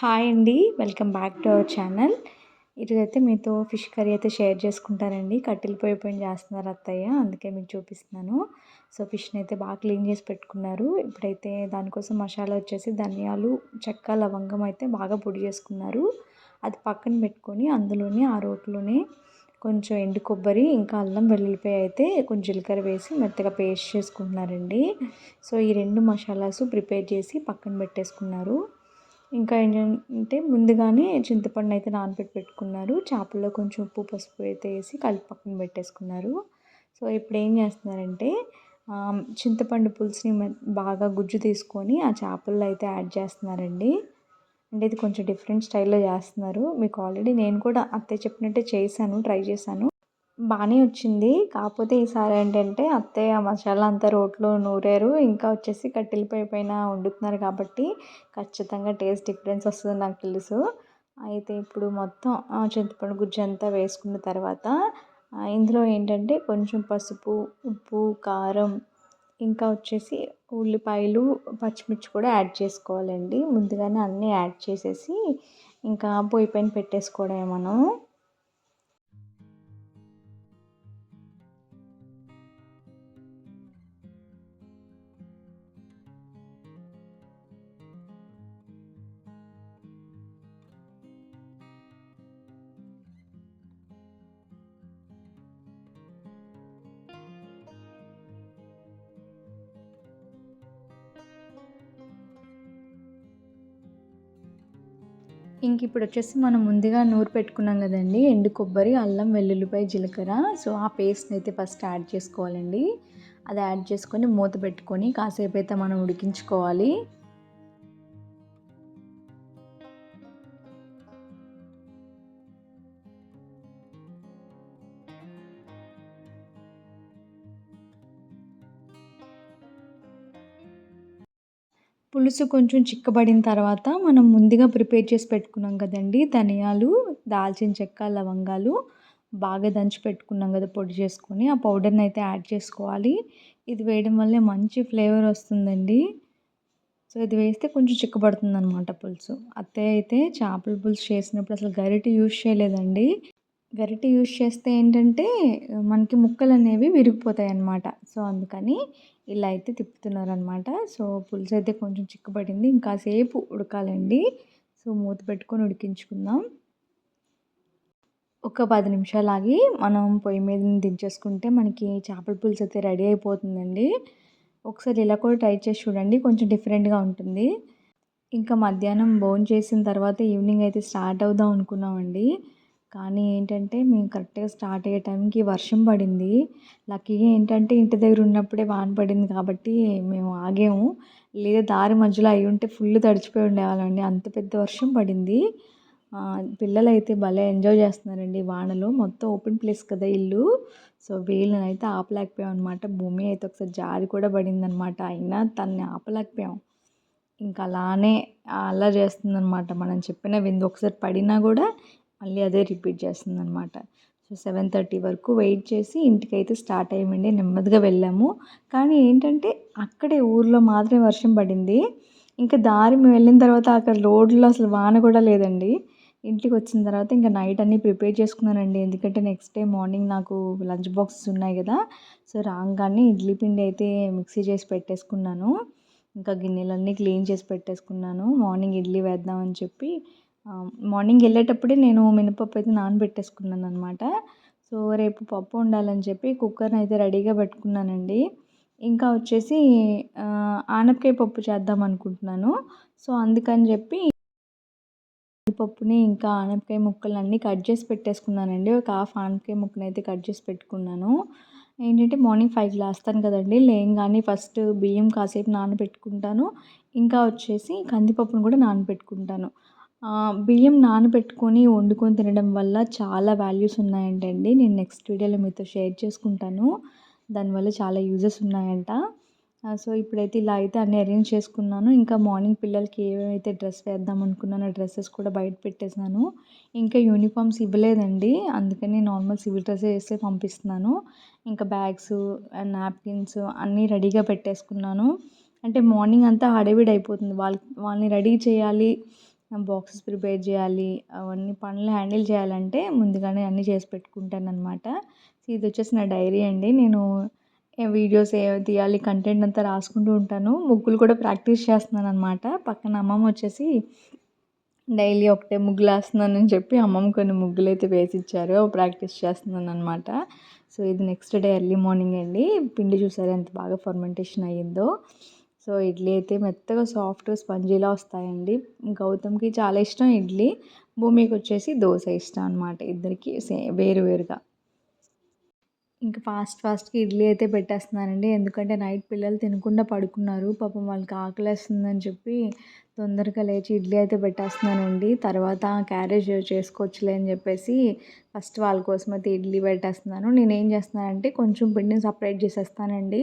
Hi అండి. Welcome back to our channel. ఈరోజైతే మీతో ఫిష్ కర్రీ అయితే షేర్ చేసుకుంటానండి. కట్టెలు పొయ్యి పోయి చేస్తున్నారు అత్తయ్య. అందుకే మీకు చూపిస్తున్నాను. సో ఫిష్ని అయితే బాగా క్లీన్ చేసి పెట్టుకున్నారు. ఇప్పుడైతే దానికోసం మసాలా వచ్చేసి ధనియాలు చెక్క లవంగం అయితే బాగా పొడి చేసుకున్నారు. అది పక్కన పెట్టుకొని అందులోనే ఆ రోట్లోనే కొంచెం ఎండు కొబ్బరి ఇంకా అల్లం వెల్లుల్లిపాయ అయితే కొంచెం జీలకర్ర వేసి మెత్తగా పేస్ట్ చేసుకుంటున్నారండి. సో ఈ రెండు మసాలాస్ ప్రిపేర్ చేసి పక్కన పెట్టేసుకున్నారు. ఇంకా ఏంటంటే ముందుగానే చింతపండు అయితే నానబెట్టి పెట్టుకున్నారు. చేపల్లో కొంచెం ఉప్పు పసుపు అయితే వేసి కలిపి పక్కన పెట్టేసుకున్నారు. సో ఇప్పుడు ఏం చేస్తున్నారంటే చింతపండు పులుసుని బాగా గుజ్జు తీసుకొని ఆ చేపల్లో అయితే యాడ్ చేస్తున్నారండి. అంటే ఇది కొంచెం డిఫరెంట్ స్టైల్లో చేస్తున్నారు. మీకు ఆల్రెడీ నేను కూడా అత్తే చెప్పినట్టే చేశాను ట్రై చేశాను. బాగానే వచ్చింది. కాకపోతే ఈసారి ఏంటంటే అత్తయ్య మసాలా అంతా రోట్లో నూరారు. ఇంకా వచ్చేసి కట్టెలపై పైన వండుతున్నారు కాబట్టి ఖచ్చితంగా టేస్ట్ డిఫరెన్స్ వస్తుంది నాకు తెలుసు. అయితే ఇప్పుడు మొత్తం చింతపండు గుజ్జు అంతా వేసుకున్న తర్వాత ఇందులో ఏంటంటే కొంచెం పసుపు ఉప్పు కారం ఇంకా వచ్చేసి ఉల్లిపాయలు పచ్చిమిర్చి కూడా యాడ్ చేసుకోవాలండి. ముందుగానే అన్నీ యాడ్ చేసేసి ఇంకా పొయ్యి పైన పెట్టేసుకోవడమే మనం. ఇంక ఇప్పుడు వచ్చేసి మనం ముందుగా నూరు పెట్టుకున్నాం కదండి. ఎండు కొబ్బరి అల్లం వెల్లుల్లిపాయ జీలకర్ర. సో ఆ పేస్ట్ని అయితే ఫస్ట్ యాడ్ చేసుకోవాలండి. అది యాడ్ చేసుకొని మూత పెట్టుకొని కాసేపు అయితే మనం ఉడికించుకోవాలి. పులుసు కొంచెం చిక్కబడిన తర్వాత మనం ముందుగా ప్రిపేర్ చేసి పెట్టుకున్నాం కదండి ధనియాలు దాల్చిన చెక్క లవంగాలు బాగా దంచి పెట్టుకున్నాం కదా పొడి చేసుకొని. ఆ పౌడర్ని అయితే యాడ్ చేసుకోవాలి. ఇది వేయడం వల్లే మంచి ఫ్లేవర్ వస్తుందండి. సో ఇది వేస్తే కొంచెం చిక్కబడుతుంది అనమాట పులుసు. అత్తయ్య అయితే చేపల పులుసు చేసినప్పుడు అసలు గరిటె యూజ్ చేయలేదండి. గరిటె యూజ్ చేస్తే ఏంటంటే మనకి ముక్కలు అనేవి విరిగిపోతాయి అన్నమాట సో అందుకని ఇలా అయితే తిప్పుతున్నారనమాట. సో పులుసు అయితే కొంచెం చిక్కుపడింది ఇంకాసేపు ఉడకాలండి. సో మూత పెట్టుకొని ఉడికించుకుందాం. ఒక పది నిమిషాలు ఆగి మనం పొయ్యి మీద దించేసుకుంటే మనకి చేపల పులుసు అయితే రెడీ అయిపోతుందండి. ఒకసారి ఇలా కూడా ట్రై చేసి చూడండి. కొంచెం డిఫరెంట్గా ఉంటుంది. ఇంకా మధ్యాహ్నం భోజనం చేసిన తర్వాత ఈవినింగ్ అయితే స్టార్ట్ అవుదాం అనుకున్నామండి. కానీ ఏంటంటే మేము కరెక్ట్గా స్టార్ట్ అయ్యే టైంకి వర్షం పడింది. లక్కీగా ఏంటంటే ఇంటి దగ్గర ఉన్నప్పుడే వాన పడింది కాబట్టి మేము ఆగాము. లేదా దారి మధ్యలో అయి ఉంటే ఫుల్ తడిచిపోయి ఉండేవాళ్ళండి అంత పెద్ద వర్షం పడింది. పిల్లలు అయితే భలే ఎంజాయ్ చేస్తున్నారండి వానలో. మొత్తం ఓపెన్ ప్లేస్ కదా ఇల్లు. సో వీళ్ళని అయితే ఆపలేకపోయాం అనమాట భూమి అయితే ఒకసారి జారి కూడా పడింది అనమాట అయినా తన్ని ఆపలేకపోయాం. ఇంకా అలానే అలా చేస్తుందనమాట మనం చెప్పిన విందు. ఒకసారి పడినా కూడా మళ్ళీ అదే రిపీట్ చేస్తుంది అనమాట సో సెవెన్ థర్టీ వరకు వెయిట్ చేసి ఇంటికైతే స్టార్ట్ అయ్యామండి నెమ్మదిగా వెళ్ళాము. కానీ ఏంటంటే అక్కడే ఊర్లో మాత్రమే వర్షం పడింది. ఇంకా దారి మేము వెళ్ళిన తర్వాత అక్కడ రోడ్లో అసలు వాన కూడా లేదండి. ఇంటికి వచ్చిన తర్వాత ఇంకా నైట్ అన్నీ ప్రిపేర్ చేసుకున్నానండి. ఎందుకంటే నెక్స్ట్ డే మార్నింగ్ నాకు లంచ్ బాక్సెస్ ఉన్నాయి కదా. సో రాగానే ఇడ్లీ పిండి అయితే మిక్సీ చేసి పెట్టేసుకున్నాను. ఇంకా గిన్నెలన్నీ క్లీన్ చేసి పెట్టేసుకున్నాను. మార్నింగ్ ఇడ్లీ వేద్దామని చెప్పి మార్నింగ్ వెళ్ళేటప్పుడే నేను మినపప్పు అయితే నానబెట్టేసుకున్నాను అనమాట సో రేపు పప్పు ఉండాలని చెప్పి కుక్కర్ని అయితే రెడీగా పెట్టుకున్నానండి. ఇంకా వచ్చేసి ఆనపకాయ పప్పు చేద్దాం అనుకుంటున్నాను. సో అందుకని చెప్పి పప్పుని ఇంకా ఆనపకాయ ముక్కలు అన్నీ కట్ చేసి పెట్టేసుకున్నానండి. ఒక హాఫ్ ఆనపకాయ ముక్కని అయితే కట్ చేసి పెట్టుకున్నాను. ఏంటంటే మార్నింగ్ ఫైవ్కి లేస్తాను కదండి. లేయంగానే ఫస్ట్ బియ్యం కాసేపు నానబెట్టుకుంటాను. ఇంకా వచ్చేసి కందిపప్పును కూడా నానబెట్టుకుంటాను. బియ్యం నానబెట్టుకొని వండుకొని తినడం వల్ల చాలా వాల్యూస్ ఉన్నాయంటండి. నేను నెక్స్ట్ వీడియోలో మీతో షేర్ చేసుకుంటాను. దానివల్ల చాలా యూజెస్ ఉన్నాయంట. సో ఇప్పుడైతే ఇలా అయితే అన్నీ అరేంజ్ చేసుకున్నాను. ఇంకా మార్నింగ్ పిల్లలకి ఏమైతే డ్రెస్ వేద్దాం అనుకున్నానో డ్రెస్సెస్ కూడా బయట పెట్టేసాను ఇంకా యూనిఫామ్స్ ఇవ్వలేదండి. అందుకని నార్మల్ సివిల్ డ్రెస్ వేస్తే పంపిస్తున్నాను. ఇంకా బ్యాగ్స్ నాప్కిన్స్ అన్నీ రెడీగా పెట్టేసుకున్నాను. అంటే మార్నింగ్ అంతా హడావిడి అయిపోతుంది. వాళ్ళ వాళ్ళని రెడీ చేయాలి. బాక్సెస్ ప్రిపేర్ చేయాలి అవన్నీ పనులు హ్యాండిల్ చేయాలంటే ముందుగానే అన్నీ చేసి పెట్టుకుంటాను అనమాట సో ఇది వచ్చేసి నా డైరీ అండి. నేను వీడియోస్ ఏ తీయాలి కంటెంట్ అంతా రాసుకుంటూ ఉంటాను. ముగ్గులు కూడా ప్రాక్టీస్ చేస్తున్నాను అనమాట పక్కన అమ్మమ్మ వచ్చేసి డైలీ ఒకటే ముగ్గులు వేస్తున్నానని చెప్పి అమ్మమ్మ కొన్ని ముగ్గులు అయితే వేసిచ్చారు ప్రాక్టీస్ చేస్తున్నాను అనమాట సో ఇది నెక్స్ట్ డే ఎర్లీ మార్నింగ్ అండి. పిండి చూసారు ఎంత బాగా ఫర్మెంటేషన్ అయ్యిందో. సో ఇడ్లీ అయితే మెత్తగా సాఫ్ట్ స్పంజీలా వస్తాయండి. గౌతమ్కి చాలా ఇష్టం ఇడ్లీ. భూమికి వచ్చేసి దోశ ఇష్టం అనమాట ఇద్దరికి సే వేరు వేరుగా. ఇంకా ఫాస్ట్ ఫాస్ట్గా ఇడ్లీ అయితే పెట్టేస్తున్నానండి. ఎందుకంటే నైట్ పిల్లలు తినకుండా పడుకున్నారు. పాపం వాళ్ళకి ఆకలేస్తుందని చెప్పి తొందరగా లేచి ఇడ్లీ అయితే పెట్టేస్తున్నానండి. తర్వాత క్యారేజ్ చేసుకోవచ్చులే అని చెప్పేసి ఫస్ట్ వాళ్ళ కోసం అయితే ఇడ్లీ పెట్టేస్తున్నాను. నేను ఏం చేస్తున్నానంటే కొంచెం పిండిని సపరేట్ చేసేస్తానండి.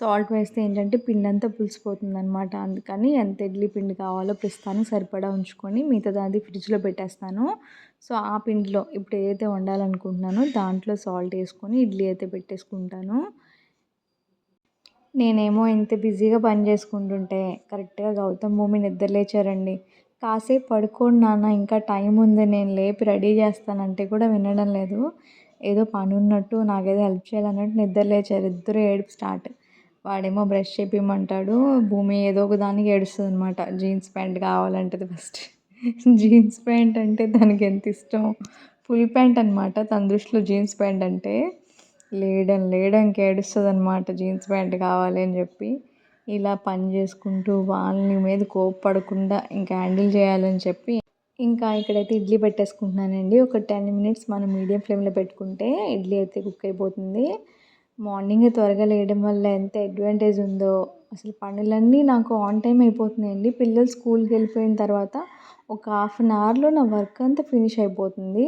సాల్ట్ వేస్తే ఏంటంటే పిండి అంతా పులిసిపోతుంది అనమాట అందుకని ఎంత ఇడ్లీ పిండి కావాలో ప్రస్తుతానికి సరిపడా ఉంచుకొని మిగతాది ఫ్రిడ్జ్లో పెట్టేస్తాను. సో ఆ పిండిలో ఇప్పుడు ఏదైతే వండాలనుకుంటున్నానో దాంట్లో సాల్ట్ వేసుకొని ఇడ్లీ అయితే పెట్టేసుకుంటాను. నేనేమో ఇంత బిజీగా పని చేసుకుంటుంటే కరెక్ట్గా గౌతమ్ భూమి నిద్ర లేచారండి. కాసేపు పడుకోండి నాన్న ఇంకా టైం ఉంది నేను లేపి రెడీ చేస్తానంటే కూడా వినడం లేదు. ఏదో పని ఉన్నట్టు నాకేదో హెల్ప్ చేయాలన్నట్టు నిద్ర లేచారు. ఇద్దరు ఏడుపు స్టార్ట్. వాడేమో బ్రష్ చేపిమంటాడు భూమి ఏదో ఒక దానికి ఏడుస్తుంది అనమాట జీన్స్ ప్యాంట్ కావాలంటది ఫస్ట్. జీన్స్ ప్యాంట్ అంటే దానికి ఎంత ఇష్టం? ఫుల్ ప్యాంట్ అనమాట తన దృష్టిలో జీన్స్ ప్యాంట్ అంటే లేడం లేడంకి ఏడుస్తుంది అనమాట జీన్స్ ప్యాంట్ కావాలి అని చెప్పి. ఇలా పని చేసుకుంటూ వాళ్ళని మీద కోప్పడకుండా ఇంకా హ్యాండిల్ చేయాలని చెప్పి. ఇంకా ఇక్కడైతే ఇడ్లీ పెట్టేసుకుంటున్నానండి. ఒక టెన్ మినిట్స్ మనం మీడియం ఫ్లేమ్లో పెట్టుకుంటే ఇడ్లీ అయితే కుక్ అయిపోతుంది. మార్నింగ్ త్వరగా లేయడం వల్ల ఎంత అడ్వాంటేజ్ ఉందో. అసలు పనులన్నీ నాకు ఆన్ టైం అయిపోతున్నాయండి. పిల్లలు స్కూల్కి వెళ్ళిపోయిన తర్వాత ఒక హాఫ్ అన్ అవర్లో నా వర్క్ అంతా ఫినిష్ అయిపోతుంది.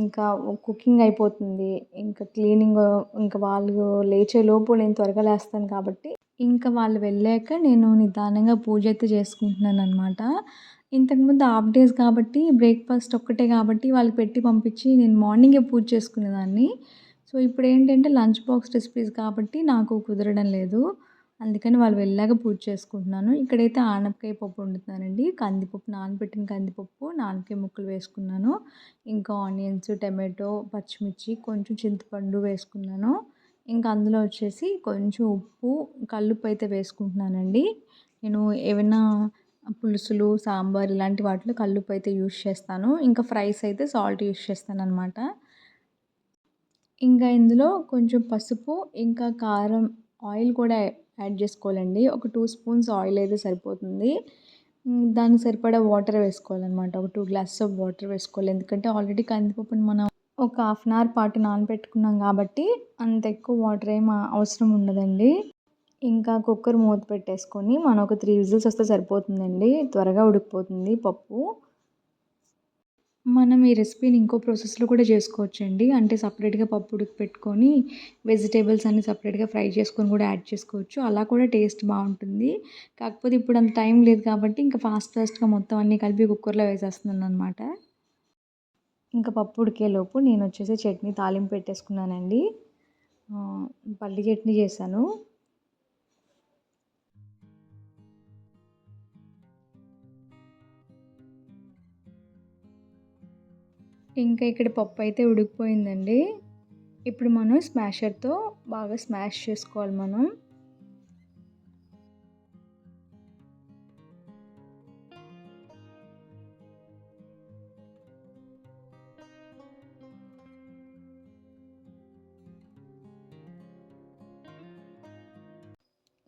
ఇంకా కుకింగ్ అయిపోతుంది. ఇంకా క్లీనింగ్ ఇంకా వాళ్ళు లేచేలోపు నేను త్వరగా లేస్తాను కాబట్టి ఇంకా వాళ్ళు వెళ్ళాక నేను నిదానంగా పూజ అయితే చేసుకుంటున్నాను అనమాట ఇంతకుముందు హాఫ్ డేస్ కాబట్టి బ్రేక్ఫాస్ట్ ఒక్కటే కాబట్టి వాళ్ళకి పెట్టి పంపించి నేను మార్నింగే పూజ చేసుకునేదాన్ని. సో ఇప్పుడు ఏంటంటే లంచ్ బాక్స్ రెసిపీస్ కాబట్టి నాకు కుదరడం లేదు. అందుకని వాళ్ళు వెళ్ళాక పూజ చేసుకుంటున్నాను. ఇక్కడైతే ఆనపకాయ పప్పు వండుతున్నానండి. కందిపప్పు నానబెట్టిన కందిపప్పు నానకాయ ముక్కలు వేసుకున్నాను. ఇంకా ఆనియన్స్ టమాటో పచ్చిమిర్చి కొంచెం చింతపండు వేసుకున్నాను. ఇంకా అందులో వచ్చేసి కొంచెం ఉప్పు కల్లుప్పు అయితే వేసుకుంటున్నానండి. నేను ఏమైనా పులుసులు సాంబార్ ఇలాంటి వాటిలో కల్లుప్పు అయితే యూస్ చేస్తాను. ఇంకా ఫ్రైస్ అయితే సాల్ట్ యూస్ చేస్తాను అనమాట ఇంకా ఇందులో కొంచెం పసుపు ఇంకా కారం ఆయిల్ కూడా యాడ్ చేసుకోవాలండి. ఒక టూ స్పూన్స్ ఆయిల్ అయితే సరిపోతుంది. దానికి సరిపడా వాటర్ వేసుకోవాలన్నమాట. ఒక టూ గ్లాసెస్ ఆఫ్ వాటర్ వేసుకోవాలి. ఎందుకంటే ఆల్రెడీ కందిపప్పుని మనం ఒక హాఫ్ అన్ అవర్ పాటు నానబెట్టుకున్నాం కాబట్టి అంత ఎక్కువ వాటర్ ఏం అవసరం ఉండదండి. ఇంకా కుక్కర్ మూత పెట్టేసుకొని మనం ఒక త్రీ విజిల్స్ వస్తే సరిపోతుందండి. త్వరగా ఉడికిపోతుంది పప్పు. మనం ఈ రెసిపీని ఇంకో ప్రాసెస్లో కూడా చేసుకోవచ్చండి. అంటే సపరేట్గా పప్పు ఉడికి పెట్టుకొని వెజిటేబుల్స్ అన్ని సపరేట్గా ఫ్రై చేసుకొని కూడా యాడ్ చేసుకోవచ్చు. అలా కూడా టేస్ట్ బాగుంటుంది. కాకపోతే ఇప్పుడు అంత టైం లేదు కాబట్టి ఇంకా ఫాస్ట్ ఫాస్ట్గా మొత్తం అన్నీ కలిపి కుక్కర్లో వేసేస్తున్నాను అనమాట ఇంకా పప్పు ఉడికేలోపు నేను వచ్చేసి చట్నీ తాలింపు పెట్టేసుకున్నానండి. పల్లి చట్నీ చేశాను. ఇంకా ఇక్కడ పప్పు అయితే ఉడికిపోయిందండి. ఇప్పుడు మనం స్మాషర్తో బాగా స్మాష్ చేసుకోవాలి మనం.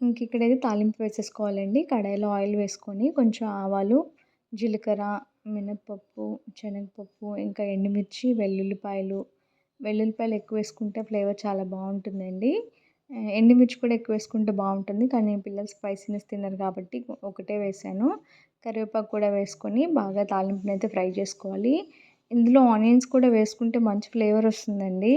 ఇంక ఇక్కడైతే తాలింపు వేసేసుకోవాలండి. కడాయిలో ఆయిల్ వేసుకొని కొంచెం ఆవాలు జీలకర్ర మినప్పప్పు శనగపప్పు ఇంకా ఎండుమిర్చి వెల్లుల్లిపాయలు. వెల్లుల్లిపాయలు ఎక్కువ వేసుకుంటే ఫ్లేవర్ చాలా బాగుంటుందండి. ఎండుమిర్చి కూడా ఎక్కువ వేసుకుంటే బాగుంటుంది. కానీ పిల్లలు స్పైసీనెస్ తిన్నారు కాబట్టి ఒకటే వేసాను. కరివేపాకు కూడా వేసుకొని బాగా తాలింపునైతే అయితే ఫ్రై చేసుకోవాలి. ఇందులో ఆనియన్స్ కూడా వేసుకుంటే మంచి ఫ్లేవర్ వస్తుందండి.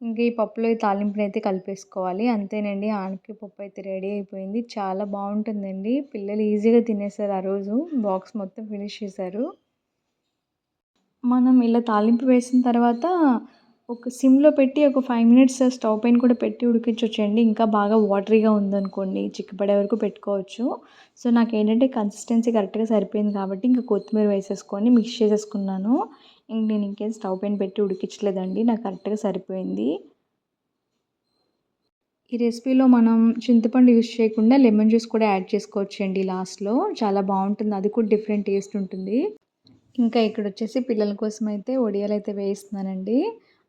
ఇంకా ఈ పప్పులో ఈ తాలింపుని అయితే కలిపేసుకోవాలి. అంతేనండి ఆనపకాయ పప్పు అయితే రెడీ అయిపోయింది. చాలా బాగుంటుందండి. పిల్లలు ఈజీగా తినేసారు ఆ రోజు. బాక్స్ మొత్తం ఫినిష్ చేశారు. మనం ఇలా తాలింపు వేసిన తర్వాత ఒక సిమ్లో పెట్టి ఒక ఫైవ్ మినిట్స్ స్టవ్ పైన కూడా పెట్టి ఉడికించవచ్చండి ఇంకా బాగా వాటరీగా ఉందనుకోండి. చిక్కపడే వరకు పెట్టుకోవచ్చు. సో నాకు ఏంటంటే కన్సిస్టెన్సీ కరెక్ట్గా సరిపోయింది కాబట్టి ఇంకా కొత్తిమీర వేసేసుకొని మిక్స్ చేసేసుకున్నాను. ఇంక నేను ఇంకేం స్టవ్ పైన పెట్టి ఉడికించలేదండి. నాకు కరెక్ట్గా సరిపోయింది. ఈ రెసిపీలో మనం చింతపండు యూస్ చేయకుండా లెమన్ జ్యూస్ కూడా యాడ్ చేసుకోవచ్చు అండి లాస్ట్లో. చాలా బాగుంటుంది. అది కూడా డిఫరెంట్ టేస్ట్ ఉంటుంది. ఇంకా ఇక్కడ వచ్చేసి పిల్లల కోసం అయితే ఒడియాలు అయితే వేయిస్తున్నానండి.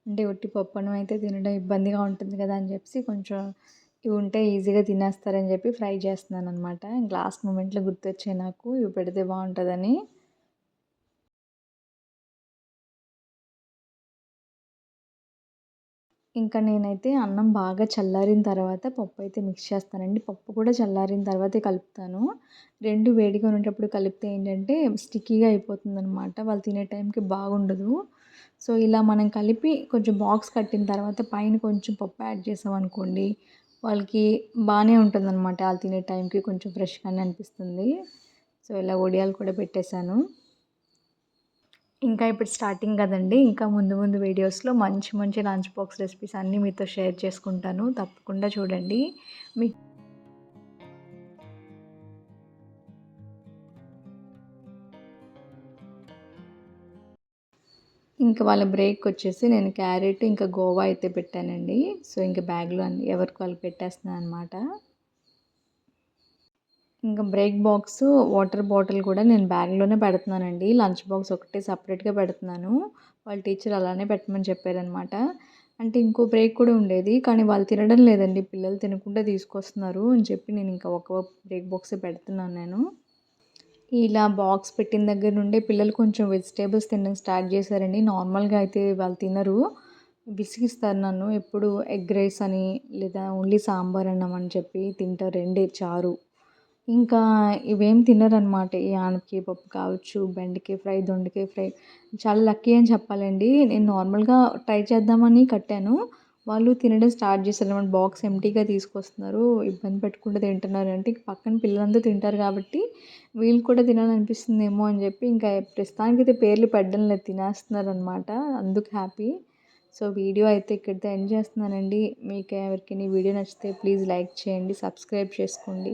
అంటే ఒట్టి పప్పన్నం అయితే తినడం ఇబ్బందిగా ఉంటుంది కదా అని చెప్పి కొంచెం ఇవి ఉంటే ఈజీగా తినేస్తారని చెప్పి ఫ్రై చేస్తున్నాను అనమాట లాస్ట్ మూమెంట్లో గుర్తొచ్చాయి నాకు. ఇవి పెడితే బాగుంటుందని. ఇంకా నేనైతే అన్నం బాగా చల్లారిన తర్వాత పప్పు అయితే మిక్స్ చేస్తానండి. పప్పు కూడా చల్లారిన తర్వాతే కలుపుతాను. రెండు వేడిగా ఉండేటప్పుడు కలిపితే ఏంటంటే స్టిక్కీగా అయిపోతుంది అనమాట వాళ్ళు తినే టైంకి బాగుండదు. సో ఇలా మనం కలిపి కొంచెం బాక్స్ కట్టిన తర్వాత పైన కొంచెం పప్పు యాడ్ చేసామనుకోండి వాళ్ళకి బాగానే ఉంటుంది అనమాట వాళ్ళు తినే టైంకి కొంచెం ఫ్రెష్గానే అనిపిస్తుంది. సో ఇలా ఒడియాలు కూడా పెట్టేశాను. ఇంకా ఇప్పుడు స్టార్టింగ్ కదండి. ఇంకా ముందు ముందు వీడియోస్లో మంచి మంచి లంచ్ బాక్స్ రెసిపీస్ అన్నీ మీతో షేర్ చేసుకుంటాను. తప్పకుండా చూడండి. మీ ఇంకా వాళ్ళ బ్రేక్ వచ్చేసి నేను క్యారెట్ ఇంకా గోవా అయితే పెట్టానండి. సో ఇంకా బ్యాగ్లో అన్ని ఎవరికి వాళ్ళు పెట్టేస్తున్నాను అనమాట ఇంకా బ్రేక్ బాక్స్ వాటర్ బాటిల్ కూడా నేను బ్యాగ్లోనే పెడుతున్నానండి. లంచ్ బాక్స్ ఒకటే సపరేట్గా పెడుతున్నాను. వాళ్ళ టీచర్ అలానే పెట్టమని చెప్పారనమాట. అంటే ఇంకో బ్రేక్ కూడా ఉండేది కానీ వాళ్ళు తినడం లేదండి. పిల్లలు తినకుండా తీసుకొస్తున్నారు అని చెప్పి నేను ఇంకా ఒక బ్రేక్ బాక్స్ పెడుతున్నాను నేను. ఇలా బాక్స్ పెట్టిన దగ్గర నుండే పిల్లలు కొంచెం వెజిటేబుల్స్ తినడం స్టార్ట్ చేశారండి. నార్మల్గా అయితే వాళ్ళు తినరు. విసిగిస్తారు నన్ను. ఎప్పుడు ఎగ్ రైస్ అని లేదా ఓన్లీ సాంబార్ అన్నం అని చెప్పి తింటారు. రెండే చారు. ఇంకా ఇవేం తినరనమాట ఈ ఆనపకాయ పప్పు కావచ్చు బెండకాయ ఫ్రై దొండకాయ ఫ్రై. చాలా లక్కీ అని చెప్పాలండి. నేను నార్మల్గా ట్రై చేద్దామని కట్టాను. వాళ్ళు తినడం స్టార్ట్ చేశారు అనమాట బాక్స్ ఎంటీగా తీసుకొస్తున్నారు. ఇబ్బంది పెట్టకుండా తింటున్నారు. అంటే పక్కన పిల్లలందరూ తింటారు కాబట్టి వీళ్ళు కూడా తినాలనిపిస్తుందేమో అని చెప్పి ఇంకా ప్రస్తుతానికి అయితే పేర్లు పెట్టడం లేదు. తినేస్తున్నారు అనమాట అందుకు హ్యాపీ. సో వీడియో అయితే ఇక్కడితో ఎండ్ చేస్తున్నానండి. మీకు ఎవరికైనా వీడియో నచ్చితే ప్లీజ్ లైక్ చేయండి సబ్స్క్రైబ్ చేసుకోండి.